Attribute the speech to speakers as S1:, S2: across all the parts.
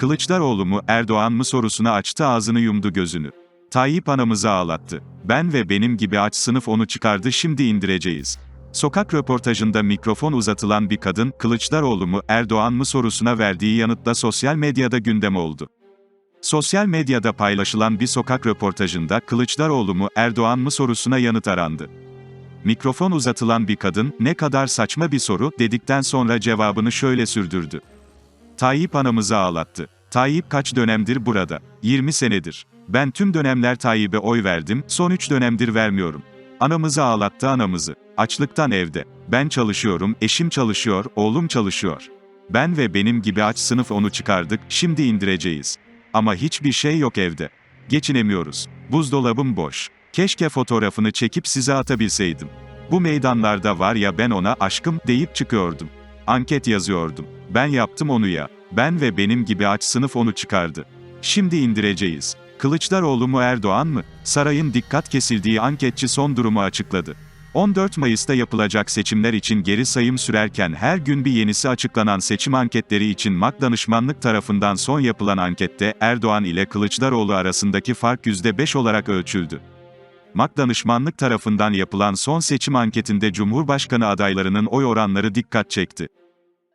S1: Kılıçdaroğlu mu, Erdoğan mı sorusuna açtı ağzını yumdu gözünü. Tayyip anamızı ağlattı. Ben ve benim gibi aç sınıf onu çıkardı şimdi indireceğiz. Sokak röportajında mikrofon uzatılan bir kadın, Kılıçdaroğlu mu, Erdoğan mı sorusuna verdiği yanıtla sosyal medyada gündem oldu. Sosyal medyada paylaşılan bir sokak röportajında Kılıçdaroğlu mu, Erdoğan mı sorusuna yanıt arandı. Mikrofon uzatılan bir kadın, ne kadar saçma bir soru, dedikten sonra cevabını şöyle sürdürdü. Tayyip anamızı ağlattı. Tayyip kaç dönemdir burada? 20 senedir. Ben tüm dönemler Tayyip'e oy verdim, son 3 dönemdir vermiyorum. Anamızı ağlattı anamızı. Açlıktan evde. Ben çalışıyorum, eşim çalışıyor, oğlum çalışıyor. Ben ve benim gibi aç sınıf onu çıkardık, şimdi indireceğiz. Ama hiçbir şey yok evde. Geçinemiyoruz. Buzdolabım boş. Keşke fotoğrafını çekip size atabilseydim. Bu meydanlarda var ya ben ona aşkım deyip çıkıyordum. Anket yazıyordum. Ben yaptım onu ya. Ben ve benim gibi aç sınıf onu çıkardı. Şimdi indireceğiz. Kılıçdaroğlu mu Erdoğan mı? Sarayın dikkat kesildiği anketçi son durumu açıkladı. 14 Mayıs'ta yapılacak seçimler için geri sayım sürerken her gün bir yenisi açıklanan seçim anketleri için MAK danışmanlık tarafından son yapılan ankette Erdoğan ile Kılıçdaroğlu arasındaki fark %5 olarak ölçüldü. MAK danışmanlık tarafından yapılan son seçim anketinde Cumhurbaşkanı adaylarının oy oranları dikkat çekti.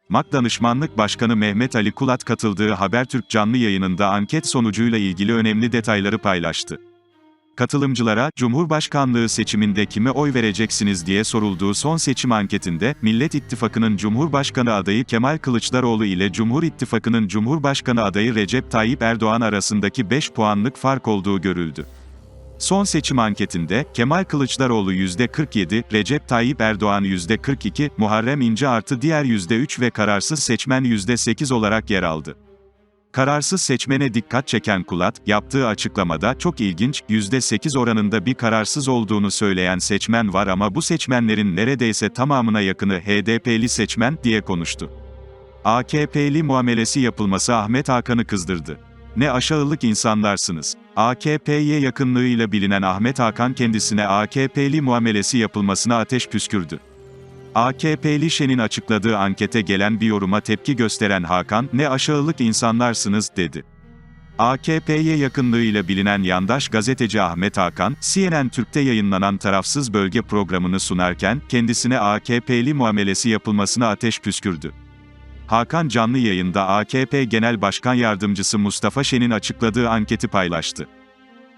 S1: MAK Danışmanlık Başkanı Mehmet Ali Kulat katıldığı Habertürk canlı yayınında anket sonucuyla ilgili önemli detayları paylaştı. Katılımcılara, Cumhurbaşkanlığı seçiminde kime oy vereceksiniz diye sorulduğu son seçim anketinde, Millet İttifakı'nın Cumhurbaşkanı adayı Kemal Kılıçdaroğlu ile Cumhur İttifakı'nın Cumhurbaşkanı adayı Recep Tayyip Erdoğan arasındaki 5 puanlık fark olduğu görüldü. Son seçim anketinde, Kemal Kılıçdaroğlu %47, Recep Tayyip Erdoğan %42, Muharrem İnce artı diğer %3 ve kararsız seçmen %8 olarak yer aldı. Kararsız seçmene dikkat çeken Kulat, yaptığı açıklamada çok ilginç, %8 oranında bir kararsız olduğunu söyleyen seçmen var ama bu seçmenlerin neredeyse tamamına yakını HDP'li seçmen, diye konuştu. AKP'li muamelesi yapılması Ahmet Hakan'ı kızdırdı. Ne aşağılık insanlarsınız. AKP'ye yakınlığıyla bilinen Ahmet Hakan kendisine AKP'li muamelesi yapılmasına ateş püskürdü. AKP'li Şen'in açıkladığı ankete gelen bir yoruma tepki gösteren Hakan, ne aşağılık insanlarsınız, dedi. AKP'ye yakınlığıyla bilinen yandaş gazeteci Ahmet Hakan, CNN Türk'te yayınlanan tarafsız bölge programını sunarken, kendisine AKP'li muamelesi yapılmasına ateş püskürdü. Hakan canlı yayında AKP Genel Başkan Yardımcısı Mustafa Şen'in açıkladığı anketi paylaştı.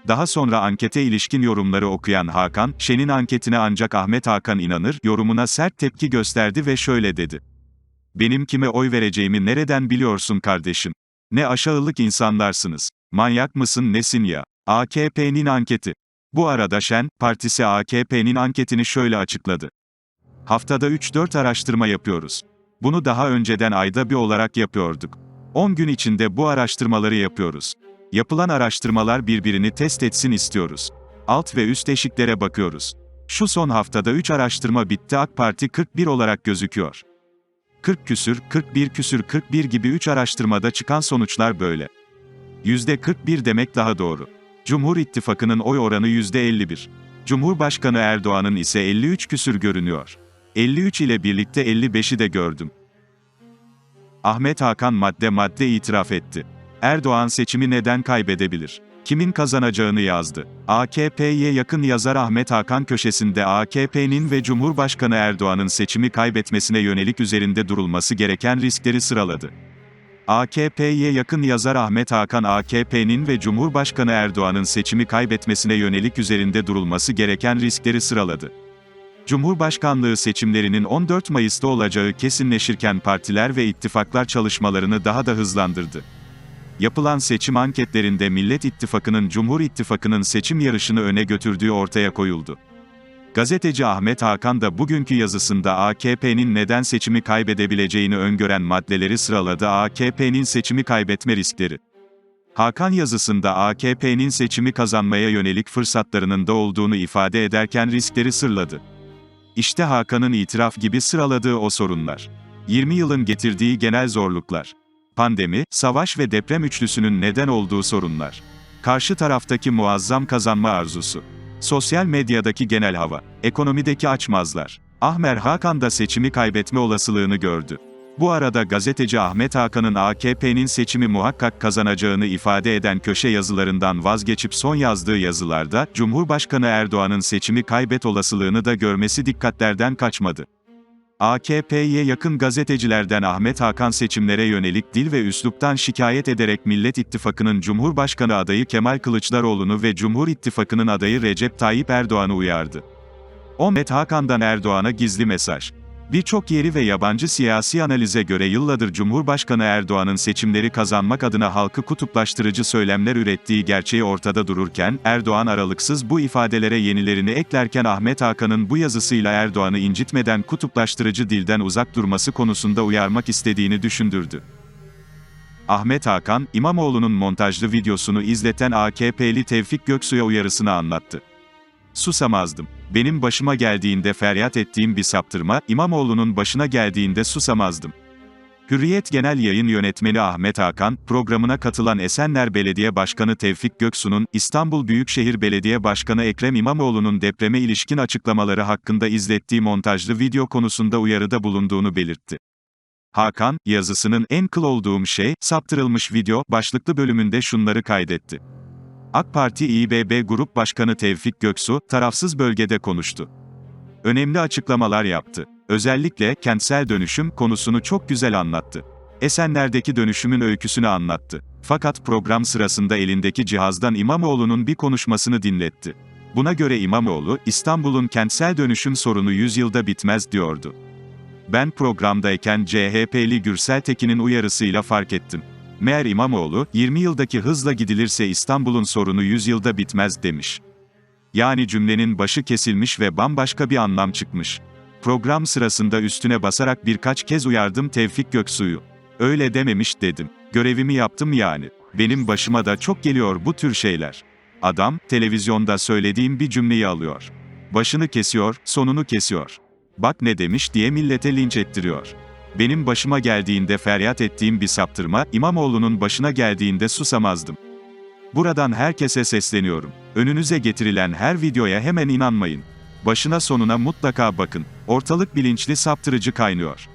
S1: Daha sonra ankete ilişkin yorumları okuyan Hakan, Şen'in anketine ancak Ahmet Hakan inanır, yorumuna sert tepki gösterdi ve şöyle dedi. Benim kime oy vereceğimi nereden biliyorsun kardeşim? Ne aşağılık insanlarsınız. Manyak mısın nesin ya? AKP'nin anketi. Bu arada Şen, partisi AKP'nin anketini şöyle açıkladı. Haftada 3-4 araştırma yapıyoruz. Bunu daha önceden ayda bir olarak yapıyorduk. 10 gün içinde bu araştırmaları yapıyoruz. Yapılan araştırmalar birbirini test etsin istiyoruz. Alt ve üst eşiklere bakıyoruz. Şu son haftada 3 araştırma bitti AK Parti 41 olarak gözüküyor. 40 küsür, 41 küsür 41 gibi 3 araştırmada çıkan sonuçlar böyle. %41 demek daha doğru. Cumhur İttifakı'nın oy oranı %51. Cumhurbaşkanı Erdoğan'ın ise 53 küsür görünüyor. 53 ile birlikte 55'i de gördüm. Ahmet Hakan madde madde itiraf etti. Erdoğan seçimi neden kaybedebilir? Kimin kazanacağını yazdı. AKP'ye yakın yazar Ahmet Hakan köşesinde AKP'nin ve Cumhurbaşkanı Erdoğan'ın seçimi kaybetmesine yönelik üzerinde durulması gereken riskleri sıraladı. AKP'ye yakın yazar Ahmet Hakan AKP'nin ve Cumhurbaşkanı Erdoğan'ın seçimi kaybetmesine yönelik üzerinde durulması gereken riskleri sıraladı. Cumhurbaşkanlığı seçimlerinin 14 Mayıs'ta olacağı kesinleşirken partiler ve ittifaklar çalışmalarını daha da hızlandırdı. Yapılan seçim anketlerinde Millet İttifakı'nın Cumhur İttifakı'nın seçim yarışını öne götürdüğü ortaya koyuldu. Gazeteci Ahmet Hakan da bugünkü yazısında AKP'nin neden seçimi kaybedebileceğini öngören maddeleri sıraladı AKP'nin seçimi kaybetme riskleri. Hakan yazısında AKP'nin seçimi kazanmaya yönelik fırsatlarının da olduğunu ifade ederken riskleri sırladı. İşte Hakan'ın itiraf gibi sıraladığı o sorunlar. 20 yılın getirdiği genel zorluklar. Pandemi, savaş ve deprem üçlüsünün neden olduğu sorunlar. Karşı taraftaki muazzam kazanma arzusu. Sosyal medyadaki genel hava. Ekonomideki açmazlar. Ahmer Hakan da seçimi kaybetme olasılığını gördü. Bu arada gazeteci Ahmet Hakan'ın AKP'nin seçimi muhakkak kazanacağını ifade eden köşe yazılarından vazgeçip son yazdığı yazılarda, Cumhurbaşkanı Erdoğan'ın seçimi kaybet olasılığını da görmesi dikkatlerden kaçmadı. AKP'ye yakın gazetecilerden Ahmet Hakan seçimlere yönelik dil ve üsluptan şikayet ederek Millet İttifakı'nın Cumhurbaşkanı adayı Kemal Kılıçdaroğlu'nu ve Cumhur İttifakı'nın adayı Recep Tayyip Erdoğan'ı uyardı. Ahmet Hakan'dan Erdoğan'a gizli mesaj. Birçok yeri ve yabancı siyasi analize göre yıllardır Cumhurbaşkanı Erdoğan'ın seçimleri kazanmak adına halkı kutuplaştırıcı söylemler ürettiği gerçeği ortada dururken, Erdoğan aralıksız bu ifadelere yenilerini eklerken Ahmet Hakan'ın bu yazısıyla Erdoğan'ı incitmeden kutuplaştırıcı dilden uzak durması konusunda uyarmak istediğini düşündürdü. Ahmet Hakan, İmamoğlu'nun montajlı videosunu izleten AKP'li Tevfik Göksu'ya uyarısını anlattı. Susamazdım. Benim başıma geldiğinde feryat ettiğim bir saptırma, İmamoğlu'nun başına geldiğinde susamazdım. Hürriyet Genel Yayın Yönetmeni Ahmet Hakan, programına katılan Esenler Belediye Başkanı Tevfik Göksu'nun, İstanbul Büyükşehir Belediye Başkanı Ekrem İmamoğlu'nun depreme ilişkin açıklamaları hakkında izlettiği montajlı video konusunda uyarıda bulunduğunu belirtti. Hakan, yazısının en kıl olduğum şey, saptırılmış video, başlıklı bölümünde şunları kaydetti. AK Parti İBB Grup Başkanı Tevfik Göksu, tarafsız bölgede konuştu. Önemli açıklamalar yaptı. Özellikle, kentsel dönüşüm konusunu çok güzel anlattı. Esenler'deki dönüşümün öyküsünü anlattı. Fakat program sırasında elindeki cihazdan İmamoğlu'nun bir konuşmasını dinletti. Buna göre İmamoğlu, İstanbul'un kentsel dönüşüm sorunu 100 yılda bitmez diyordu. Ben programdayken CHP'li Gürsel Tekin'in uyarısıyla fark ettim. Meğer İmamoğlu, 20 yıldaki hızla gidilirse İstanbul'un sorunu 100 yılda bitmez demiş. Yani cümlenin başı kesilmiş ve bambaşka bir anlam çıkmış. Program sırasında üstüne basarak birkaç kez uyardım Tevfik Göksu'yu. Öyle dememiş dedim. Görevimi yaptım yani. Benim başıma da çok geliyor bu tür şeyler. Adam, televizyonda söylediğim bir cümleyi alıyor. Başını kesiyor, sonunu kesiyor. Bak ne demiş diye millete linç ettiriyor. Benim başıma geldiğinde feryat ettiğim bir saptırma, İmamoğlu'nun başına geldiğinde susamazdım. Buradan herkese sesleniyorum. Önünüze getirilen her videoya hemen inanmayın. Başına sonuna mutlaka bakın. Ortalık bilinçli saptırıcı kaynıyor.